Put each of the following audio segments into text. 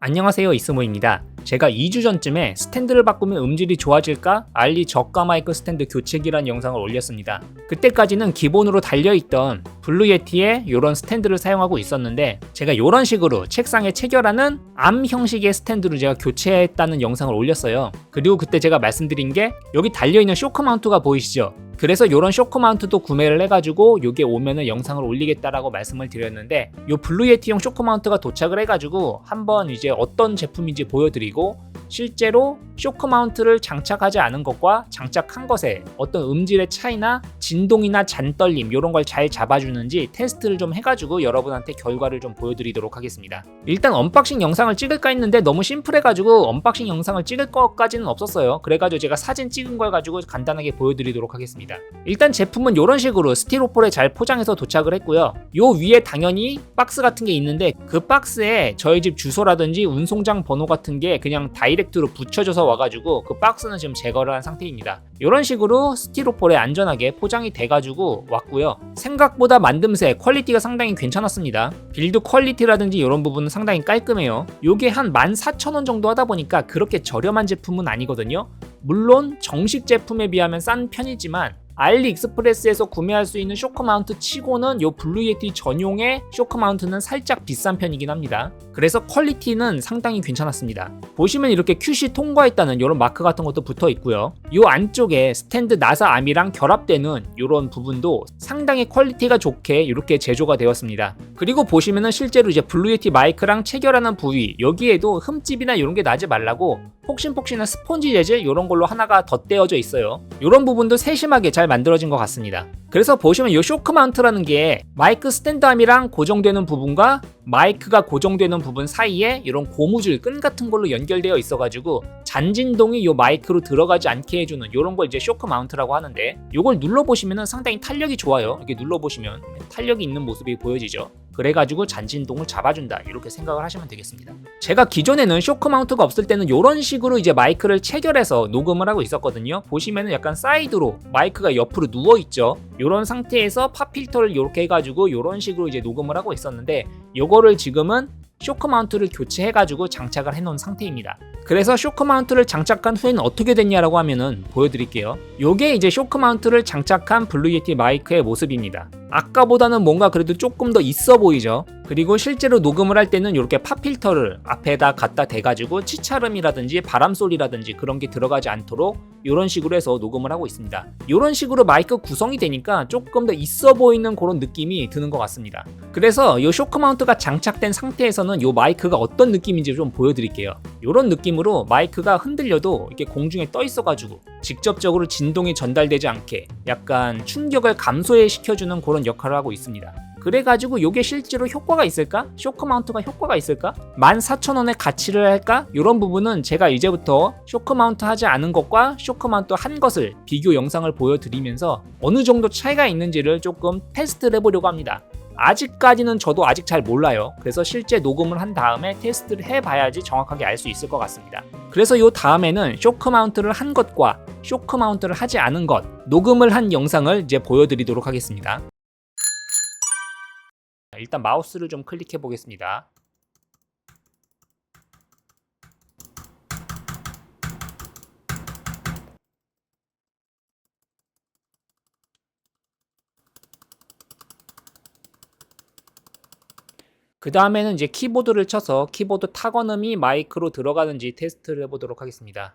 안녕하세요 이스모입니다. 제가 2주 전쯤에 스탠드를 바꾸면 음질이 좋아질까? 알리 저가 마이크 스탠드 교체기란 영상을 올렸습니다. 그때까지는 기본으로 달려있던 블루예티의 이런 스탠드를 사용하고 있었는데 제가 이런 식으로 책상에 체결하는 암 형식의 스탠드로 제가 교체했다는 영상을 올렸어요. 그리고 그때 제가 말씀드린 게 여기 달려있는 쇼크 마운트가 보이시죠? 그래서 이런 쇼크 마운트도 구매를 해가지고 요게 오면은 영상을 올리겠다라고 말씀을 드렸는데 요 블루예티용 쇼크 마운트가 도착을 해가지고 한번 이제 어떤 제품인지 보여드리고 실제로 쇼크 마운트를 장착하지 않은 것과 장착한 것에 어떤 음질의 차이나 진동이나 잔떨림 이런 걸 잘 잡아주는지 테스트를 좀 해가지고 여러분한테 결과를 좀 보여드리도록 하겠습니다. 일단 언박싱 영상을 찍을까 했는데 너무 심플해가지고 언박싱 영상을 찍을 것까지는 없었어요. 그래가지고 제가 사진 찍은 걸 가지고 간단하게 보여드리도록 하겠습니다. 일단 제품은 이런 식으로 스티로폴에 잘 포장해서 도착을 했고요. 요 위에 당연히 박스 같은 게 있는데 그 박스에 저희 집 주소라든지 운송장 번호 같은 게 그냥 다이렉트로 붙여져서 와가지고 그 박스는 지금 제거를 한 상태입니다. 이런 식으로 스티로폴에 안전하게 포장이 돼가지고 왔고요. 생각보다 만듦새 퀄리티가 상당히 괜찮았습니다. 빌드 퀄리티라든지 이런 부분은 상당히 깔끔해요. 요게 한 14,000원 정도 하다 보니까 그렇게 저렴한 제품은 아니거든요. 물론 정식 제품에 비하면 싼 편이지만 알리익스프레스에서 구매할 수 있는 쇼크 마운트 치고는 요 블루 예티 전용의 쇼크 마운트는 살짝 비싼 편이긴 합니다. 그래서 퀄리티는 상당히 괜찮았습니다. 보시면 이렇게 QC 통과했다는 이런 마크 같은 것도 붙어 있고요. 요 안쪽에 스탠드 나사 암이랑 결합되는 이런 부분도 상당히 퀄리티가 좋게 이렇게 제조가 되었습니다. 그리고 보시면은 실제로 이제 블루예티 마이크랑 체결하는 부위 여기에도 흠집이나 이런 게 나지 말라고 폭신폭신한 스폰지 재질 이런 걸로 하나가 덧대어져 있어요. 이런 부분도 세심하게 잘 만들어진 것 같습니다. 그래서 보시면 이 쇼크 마운트라는 게 마이크 스탠드암이랑 고정되는 부분과 마이크가 고정되는 부분 사이에 이런 고무줄 끈 같은 걸로 연결되어 있어가지고 잔진동이 이 마이크로 들어가지 않게 해주는 이런 걸 이제 쇼크 마운트라고 하는데 이걸 눌러보시면 상당히 탄력이 좋아요. 이렇게 눌러보시면 탄력이 있는 모습이 보여지죠. 그래가지고 잔진동을 잡아준다 이렇게 생각을 하시면 되겠습니다. 제가 기존에는 쇼크 마운트가 없을 때는 이런 식으로 이제 마이크를 체결해서 녹음을 하고 있었거든요. 보시면은 약간 사이드로 마이크가 옆으로 누워 있죠. 이런 상태에서 팝 필터를 이렇게 해가지고 이런 식으로 이제 녹음을 하고 있었는데 요거를 지금은 쇼크 마운트를 교체해가지고 장착을 해놓은 상태입니다. 그래서 쇼크 마운트를 장착한 후에는 어떻게 됐냐라고 하면은 보여드릴게요. 요게 이제 쇼크 마운트를 장착한 블루 예티 마이크의 모습입니다. 아까보다는 뭔가 그래도 조금 더 있어 보이죠. 그리고 실제로 녹음을 할 때는 이렇게 팝 필터를 앞에다 갖다 대가지고 치차름이라든지 바람 소리라든지 그런 게 들어가지 않도록 이런 식으로 해서 녹음을 하고 있습니다. 이런 식으로 마이크 구성이 되니까 조금 더 있어 보이는 그런 느낌이 드는 것 같습니다. 그래서 이 쇼크 마운트가 장착된 상태에서는 이 마이크가 어떤 느낌인지 좀 보여드릴게요. 이런 느낌으로 마이크가 흔들려도 이렇게 공중에 떠 있어가지고 직접적으로 진동이 전달되지 않게 약간 충격을 감소해 시켜주는 그런 역할을 하고 있습니다. 그래가지고 이게 실제로 효과가 있을까? 쇼크 마운트가 효과가 있을까? 14,000원의 가치를 할까? 이런 부분은 제가 이제부터 쇼크 마운트 하지 않은 것과 쇼크 마운트 한 것을 비교 영상을 보여드리면서 어느 정도 차이가 있는지를 조금 테스트를 해보려고 합니다. 아직까지는 저도 아직 잘 몰라요. 그래서 실제 녹음을 한 다음에 테스트를 해봐야지 정확하게 알 수 있을 것 같습니다. 그래서 이 다음에는 쇼크 마운트를 한 것과 쇼크 마운트를 하지 않은 것, 녹음을 한 영상을 이제 보여드리도록 하겠습니다. 일단 마우스를 좀 클릭해 보겠습니다. 그 다음에는 이제 키보드를 쳐서 키보드 타건음이 마이크로 들어가는지 테스트를 해보도록 하겠습니다.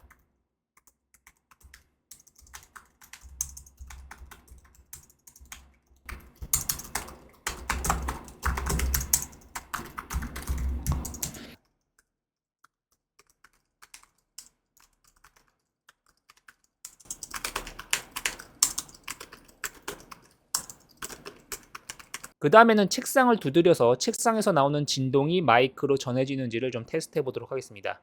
그 다음에는 책상을 두드려서 책상에서 나오는 진동이 마이크로 전해지는지를 좀 테스트 해 보도록 하겠습니다.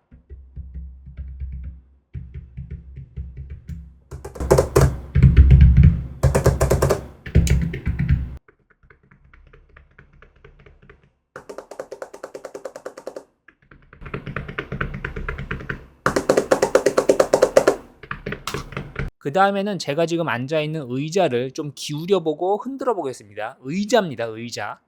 그 다음에는 제가 지금 앉아 있는 의자를 좀 기울여 보고 흔들어 보겠습니다. 의자입니다, 의자.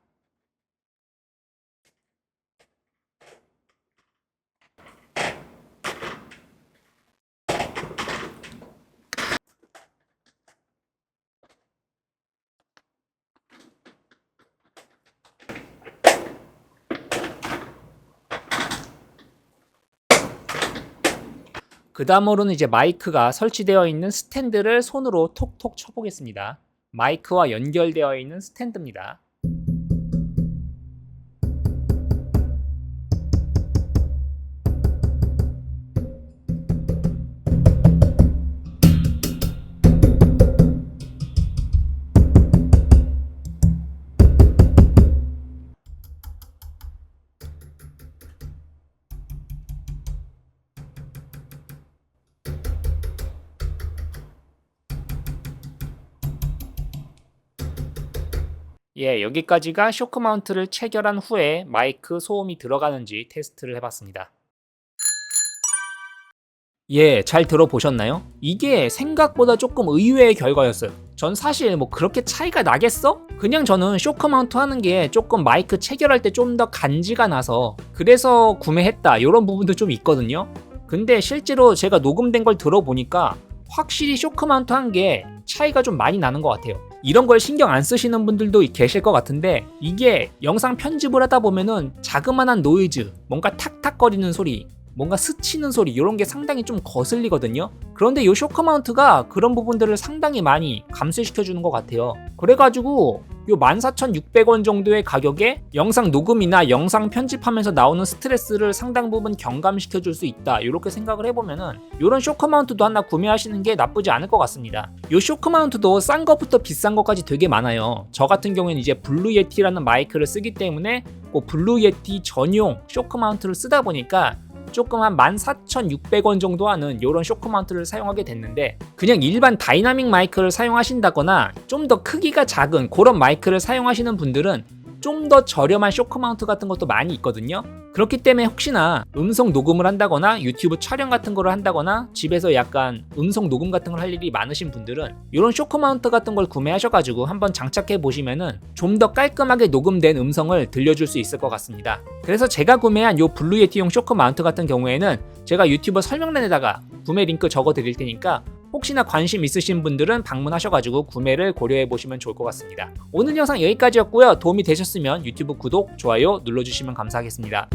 그 다음으로는 이제 마이크가 설치되어 있는 스탠드를 손으로 톡톡 쳐보겠습니다. 마이크와 연결되어 있는 스탠드입니다. 예, 여기까지가 쇼크 마운트를 체결한 후에 마이크 소음이 들어가는지 테스트를 해봤습니다. 예, 잘 들어보셨나요? 이게 생각보다 조금 의외의 결과였어요. 전 사실 뭐 그렇게 차이가 나겠어? 그냥 저는 쇼크 마운트 하는 게 조금 마이크 체결할 때 좀 더 간지가 나서 그래서 구매했다 이런 부분도 좀 있거든요. 근데 실제로 제가 녹음된 걸 들어보니까 확실히 쇼크 마운트 한 게 차이가 좀 많이 나는 것 같아요. 이런 걸 신경 안 쓰시는 분들도 계실 것 같은데 이게 영상 편집을 하다 보면은 자그마한 노이즈, 뭔가 탁탁거리는 소리, 뭔가 스치는 소리 이런 게 상당히 좀 거슬리거든요. 그런데 이 쇼크 마운트가 그런 부분들을 상당히 많이 감소시켜 주는 것 같아요. 그래가지고 요 14,600원 정도의 가격에 영상 녹음이나 영상 편집하면서 나오는 스트레스를 상당 부분 경감시켜 줄 수 있다. 이렇게 생각을 해보면은 이런 쇼크 마운트도 하나 구매하시는 게 나쁘지 않을 것 같습니다. 요 쇼크 마운트도 싼 것부터 비싼 것까지 되게 많아요. 저 같은 경우에는 이제 블루 예티라는 마이크를 쓰기 때문에 꼭 블루 예티 전용 쇼크 마운트를 쓰다 보니까 조금 한 14,600원 정도 하는 이런 쇼크 마운트를 사용하게 됐는데 그냥 일반 다이나믹 마이크를 사용하신다거나 좀 더 크기가 작은 그런 마이크를 사용하시는 분들은 좀 더 저렴한 쇼크 마운트 같은 것도 많이 있거든요. 그렇기 때문에 혹시나 음성 녹음을 한다거나 유튜브 촬영 같은 거를 한다거나 집에서 약간 음성 녹음 같은 걸 할 일이 많으신 분들은 이런 쇼크 마운트 같은 걸 구매하셔가지고 한번 장착해 보시면은 좀 더 깔끔하게 녹음된 음성을 들려줄 수 있을 것 같습니다. 그래서 제가 구매한 요 블루 예티용 쇼크 마운트 같은 경우에는 제가 유튜브 설명란에다가 구매 링크 적어 드릴 테니까 혹시나 관심 있으신 분들은 방문하셔가지고 구매를 고려해 보시면 좋을 것 같습니다. 오늘 영상 여기까지였고요. 도움이 되셨으면 유튜브 구독, 좋아요 눌러주시면 감사하겠습니다.